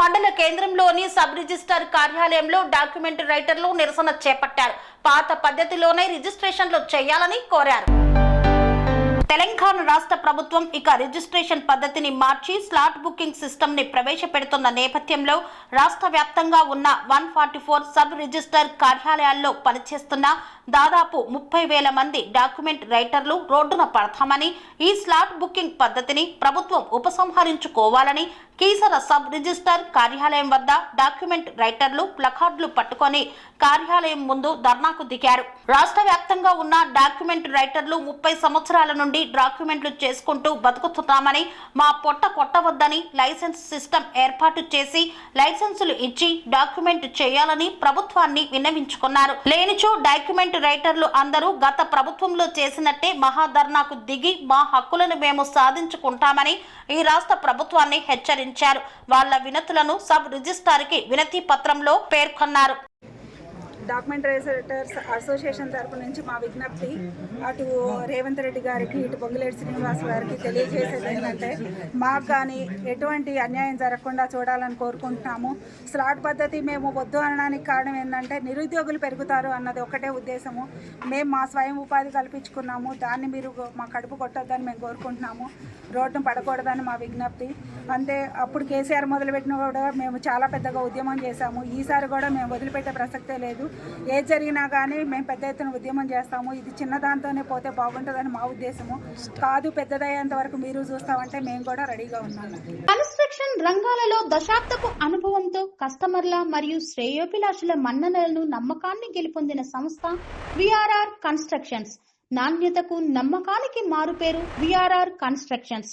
మండల కేంద్రంలోని sub registrar కార్యాలయంలో డాక్యుమెంట్ రైటర్లు నిరసన చేపట్టారు. పాత పద్ధతిలోనే రిజిస్ట్రేషన్లు చేయాలని కోరారు. తెలంగాణ రాష్ట్ర ప్రభుత్వం ఇక రిజిస్ట్రేషన్ పద్ధతిని మార్చి స్లాట్ బుకింగ్ సిస్టమ్ని ప్రవేశపెడుతున్న నేపథ్యంలో రాష్ట్ర వ్యాప్తంగా ఉన్న one forty four sub register కార్యాలయాల్లో పనిచేస్తున్న దాదాపు ముప్పై వేల మంది డాక్యుమెంట్ రైటర్లు రోడ్డున పడతామని ఈ స్లాట్ బుకింగ్ పద్ధతిని ప్రభుత్వం ఉపసంహరించుకోవాలని కీసర సబ్ రిజిస్టర్ కార్యాలయం వద్ద డాక్యుమెంట్ రైటర్లు ప్లకార్డులు పట్టుకొని కార్యాలయం ముందు ధర్నాకు దిగారు. రాష్ట్ర వ్యాప్తంగా ఉన్న డాక్యుమెంట్ రైటర్లు ముప్పై సంవత్సరాల నుండి డాక్యుమెంట్లు చేసుకుంటూ బతుకుతున్నామని మా పొట్ట కొట్టవద్దని లైసెన్స్ సిస్టమ్ ఏర్పాటు చేసి లైసెన్సులు ఇచ్చి డాక్యుమెంట్ చేయాలని ప్రభుత్వాన్ని విన్నవించుకున్నారు. లేనిచో డాక్యుమెంట్ రైటర్లు అందరూ గత ప్రభుత్వంలో చేసినట్టే మహాధర్నాకు దిగి మా హక్కులను మేము సాధించుకుంటామని ఈ రాష్ట్ర ప్రభుత్వాన్ని హెచ్చరించారు వాళ్ళ వినతులను సబ్ రిజిస్టార్కి వినతి పత్రంలో పేర్కొన్నారు. డాక్యుమెంట్ రైటర్స్ అసోసియేషన్ తరపు నుంచి మా విజ్ఞప్తి అటు రేవంత్ రెడ్డి గారికి ఇటు పొంగులేటి శ్రీనివాస్ గారికి తెలియజేసేది ఏంటంటే మాకు కానీ ఎటువంటి అన్యాయం జరగకుండా చూడాలని కోరుకుంటున్నాము. స్లాట్ పద్ధతి మేము వద్దు అనడానికి కారణం ఏంటంటే నిరుద్యోగులు పెరుగుతారు అన్నది ఒకటే ఉద్దేశము. మేము మా స్వయం ఉపాధి కల్పించుకున్నాము. దాన్ని మీరు మా కడుపు కొట్టొద్దని మేము కోరుకుంటున్నాము. రోడ్డును పడకూడదని మా విజ్ఞప్తి. అంతే అప్పుడు కేసీఆర్ మొదలుపెట్టిన కూడా మేము చాలా పెద్దగా ఉద్యమం చేశాము. ఈసారి కూడా మేము వదిలిపెట్టే ప్రసక్తే లేదు. ఏది జరిగినా కానీ మేము పెద్ద ఎత్తున ఉద్యమం చేస్తాము. ఇది చిన్న దాంతోనే పోతే బాగుంటుందని మా ఉద్దేశము. కాదు పెద్దదయ్యేంత వరకు మీరు చూస్తామంటే మేము కూడా రెడీగా ఉన్నాము కన్స్ట్రక్షన్ రంగాలలో దశాబ్దపు అనుభవంతో కస్టమర్ల మరియు శ్రేయోభిలాషుల మన్ననలను నమ్మకాన్ని గెలుపొందిన సంస్థ విఆర్ఆర్ కన్స్ట్రక్షన్స్. నాణ్యతకు నమ్మకానికి మారుపేరు VRR constructions.